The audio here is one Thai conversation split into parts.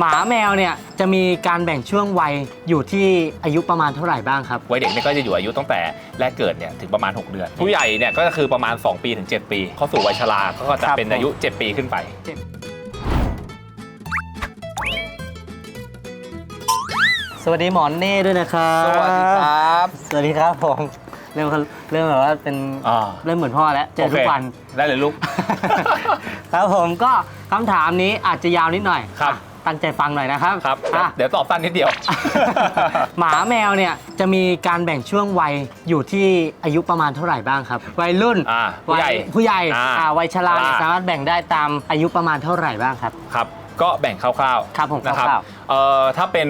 หมาแมวเนี่ยจะมีการแบ่งช่วงวัยอยู่ที่อายุประมาณเท่าไหร่บ้างครับ วัยเด็กเนี่ยก็จะอยู่อายุตั้งแต่แรกเกิดเนี่ยถึงประมาณ 6 เดือน ผู้ใหญ่เนี่ยก็คือประมาณ 2 ปีถึง 7 ปี เข้าสู่วัยชราก็จะครับเป็นอายุ 7 ปีขึ้นไป สวัสดีหมอนเน่ด้วยนะครับสวัสดีครับสวัสดีครับผมเริ่มเริ่มแบบว่าเป็นอ่า เริ่มเหมือนพ่อแล้วเจอทุกวันโอเคได้เลยลูก ครับผมก็คำถามนี้อาจจะยาวนิดหน่อยครับ อะ ตั้งใจฟังหน่อยนะครับครับ อะ เดี๋ยวตอบสั้นนิดเดียว หมาแมวเนี่ยจะมีการแบ่งช่วงวัยอยู่ที่อายุประมาณเท่าไหร่บ้างครับ วัยรุ่นอ่าผู้ใหญ่วัยผู้ใหญ่อ่าอ่าวัยชราเนี่ยชราสามารถแบ่งได้ตามอายุประมาณเท่าไหร่บ้างครับ ครับ ก็แบ่งคร่าวๆครับผมนะคร่าว เอ่อถ้าเป็น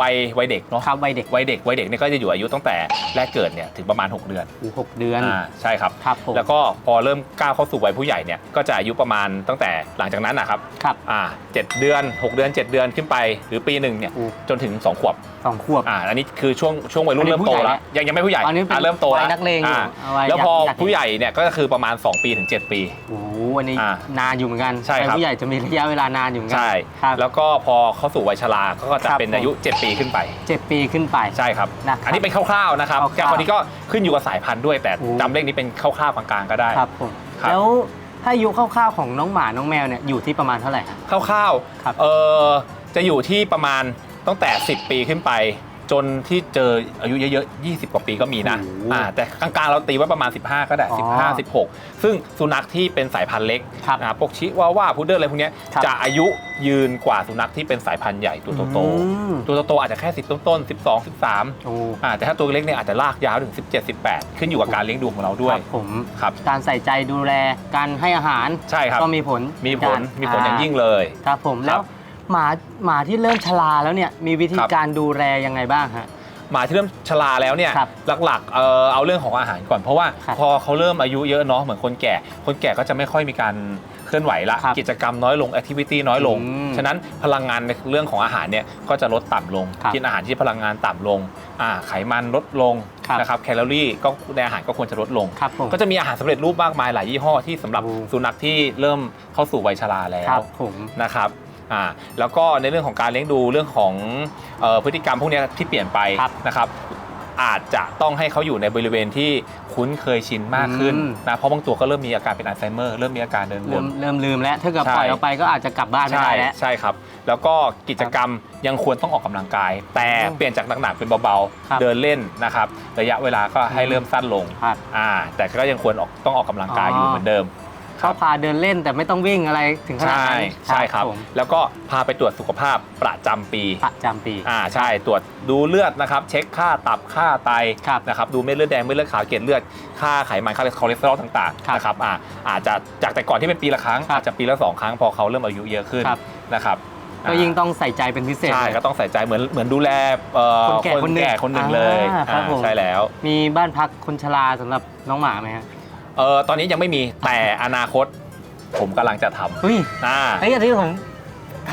วัยวัยเด็กเนาะครับวัยเด็กวัยเด็กวัยเด็กเนี่ยก็จะอยู่อายุตั้งแต่แรกเกิดเนี่ยถึงประมาณ 6 เดือนอยู่หกเดือนอ่าใช่ครับ ครับผม แล้วก็พอเริ่มก้าวเข้าสู่วัยผู้ใหญ่เนี่ยก็จะอายุประมาณตั้งแต่หลังจากนั้นนะครับครับอ่าเจ็ดเดือน 6 เดือน 7 เดือนขึ้นไป หรือปีหนึ่งเนี่ยอู้จนถึง 2 ขวบสองขวบ อ่าอันนี้คือช่วงช่วงวัยรุ่อันนนี้เริ่มโตผู้ใหญ่แล้วยังยังไม่ผู้ใหญ่อันนี้เป็นอ่าเริ่มโตวัแล้ยวนักเลงอยู่อ่าเอาวัยแล้วพออยากเห็น ผู้ใหญ่เนี่ยก็คือประมาณ 2 ปีถึง 7 ปี โอ้โหอันนี้อ่านานอยู่เหมือนกันใช่ครับ วัยผู้ใหญ่จะมีระยะเวลานานอยู่เหมือนกัใช่ ครับ แล้วก็พอเข้าสู่วัยชราก็จะครับเป็นอายุ7 ปีขึ้นไปเจ็ดปีขึ้นไป ใช่ครับ นะครับอันนี้เป็นคร่าวๆนะครับคร่าวๆแกคนนี้ก็ขึ้นอยู่กับสายพันธุ์ด้วย แต่โอ้จำเลขนี้เป็นคร่าวๆกลางๆก็ได้ ครับผมครับ แล้วถ้าอายุคร่าวๆของน้องหมาน้องแมวเนี่ยอยู่ที่ประมาณเท่าไหร่ครับ คร่าวครับ ๆเออจะอยู่ที่ประมาณตั้งแต่ 10 ปีขึ้นไป จนที่เจออายุเยอะๆ 20 กว่าปีก็มีนะ โอ้โหอ่า แต่กลางๆ เราตีไว้ประมาณ 15 ก็ได้ อ๋อ15 16 ซึ่งสุนัขที่เป็นสายพันธุ์เล็กครับนะครับพวกชิวาว่าพุดเดิ้ลอะไรพวกเนี้ยครับจะอายุยืนกว่าสุนัขที่เป็นสายพันธุ์ใหญ่ตัวโตอืม ๆ ตัวโตๆอาจจะแค่ 10 ต้นๆ 12 13 โอ้อ่า แต่ถ้าตัวเล็กเนี่ยอาจจะลากยาวถึง 17 18 ขึ้นอยู่กับการเลี้ยงดูของเราด้ควยรับผม ครับ การใส่ใจดูแล การให้อาหาร ใช่ครับ ก็มีผลมีผลเหมีนผกัลนอย่างยิ่งเลย ครับผม ครัแล้บว หมาหมาที่เริ่มชราแล้วเนี่ยมีวิธีครับ การดูแลยังไงบ้างฮะ หมาที่เริ่มชราแล้วเนี่ยครับหลักๆเอ่อเอาเรื่องของอาหารก่อนเพราะว่าครับพอเขาเริ่มอายุเยอะเนาะเหมือนคนแก่ คนแก่ก็จะไม่ค่อยมีการเคลื่อนไหวละครับกิจกรรมน้อยลงแอคทิวิตี้น้อยลง อืมฉะนั้นพลังงานในเรื่องของอาหารเนี่ยก็จะลดต่ำลง ครับกินอาหารที่พลังงานต่ำลงอ่าไขมันลดลงครับนะครับแคลอรี่ก็ในอาหารก็ควรจะลดลง ครับผมก็จะมีอาหารสำเร็จรูปมากมายหลายยี่ห้อที่สำหรับโอ้ สุนัขที่เริ่มเข้าสู่วัยชราแล้ครัวบผม นะครับ อ่าแล้วก็ในเรื่องของการเลี้ยงดูเรื่องของเอ่อพฤติกรรมพวกเนี้ยที่เปลี่ยนไปครับนะครับอาจจะต้องให้เขาอยู่ในบริเวณที่คุ้นเคยชินมากขึ้นอืม นะเพราะบางตัวก็เริ่มมีอาการเป็นอัลไซเมอร์เริ่มมีอาการเดินวเริ่นมเริ่มลืมแล้ว ถ้าเกิดใช่ ปล่อยออกไปก็อาจจะกลับบ้านไม่ใช่ได้แล้ว ใช่ครับ แล้วก็กิจกรรมยังควรต้องออกกำลังกาย แต่อืมเปลี่ยนจากหนักๆเป็นเบาครับๆ เดินเล่นนะครับ ระยะเวลาก็ให้เริ่มสั้นลงครับ อ่าแต่ก็ยังควรออกต้องออกกำลังกายอยู่เหมือนเดิม เขาพาเดินเล่นแต่ไม่ต้องวิ่งอะไรถึงขนาดใช่นั้นใช่ครับ ผมแล้วก็พาไปตรวจสุขภาพประจำปี ประจำปี อ่าใช่ตรวจดูเลือดนะครับ เช็คค่าตับค่าไตครับนะครับดูเม็ดเลือดแดงเม็ดเลือดขาวเกล็ดเลือดค่าไขมันค่าคอเลสเตอรอลต่างครับๆนะครับอ่าอาจจะจากแต่ก่อนที่เป็นปีละครั้งครับอาจจะปีละสองครั้งพอเขาเริ่มอายุเยอะขึ้นครับ นะครับก็ยิ่งต้องใส่ใจเป็นพิเศษ ใช่เลยก็ต้องใส่ใจเหมือนเหมือนดูแลเอ่อคนแก่คนหนึ่งคนหนึ่งเลยอ่าครับอ่าผม ใช่แล้ว มีบ้านพักคนชราสำหรับน้องหมาไหมฮะ เออตอนนี้ยังไม่มีแต่อนาคต ผมกำลังจะทเฮ้ยำอ่า ไอ้ยอันนี้ผม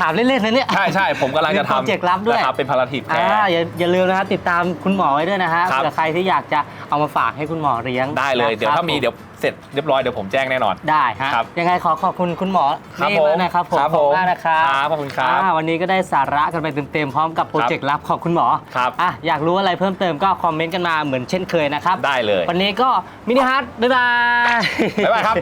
ถามเล่นๆนะเนี่ยใช่ใช่ผมกำลังจะมีโปรทำเจกต์ลับด้วย นะครับเป็นพาราทีฟแคอ่าร์ อย่าอย่าลืมนะฮะติดตามคุณหมอไว้ด้วยนะฮะครับ เผื่อใครที่อยากจะเอามาฝากให้คุณหมอเลี้ยงได้เลยนะครับเดี๋ยวถ้ามีผเดี๋ยวเสร็จเรียบร้อยเดี๋ยวผมแจ้งแน่นอน ได้ฮะครับยังไงขอขอบคุณคุณหมอครับเน่ผมมากนะครับผมครับขอบผมคุณมากนะครับครับขอบคุณครับอ่าวันนี้ก็ได้สาระกันไปเต็มๆพร้อมกับโปรเจกต์ลับของคุณหมอครับ อะอยากรู้อะไรเพิ่มเติมก็คอมเมนต์กันมาเหมือนเช่นเคยนะครับได้เลย วันนี้ก็มินิฮาร์ดบ๊ายบาย บ๊ายบายครับ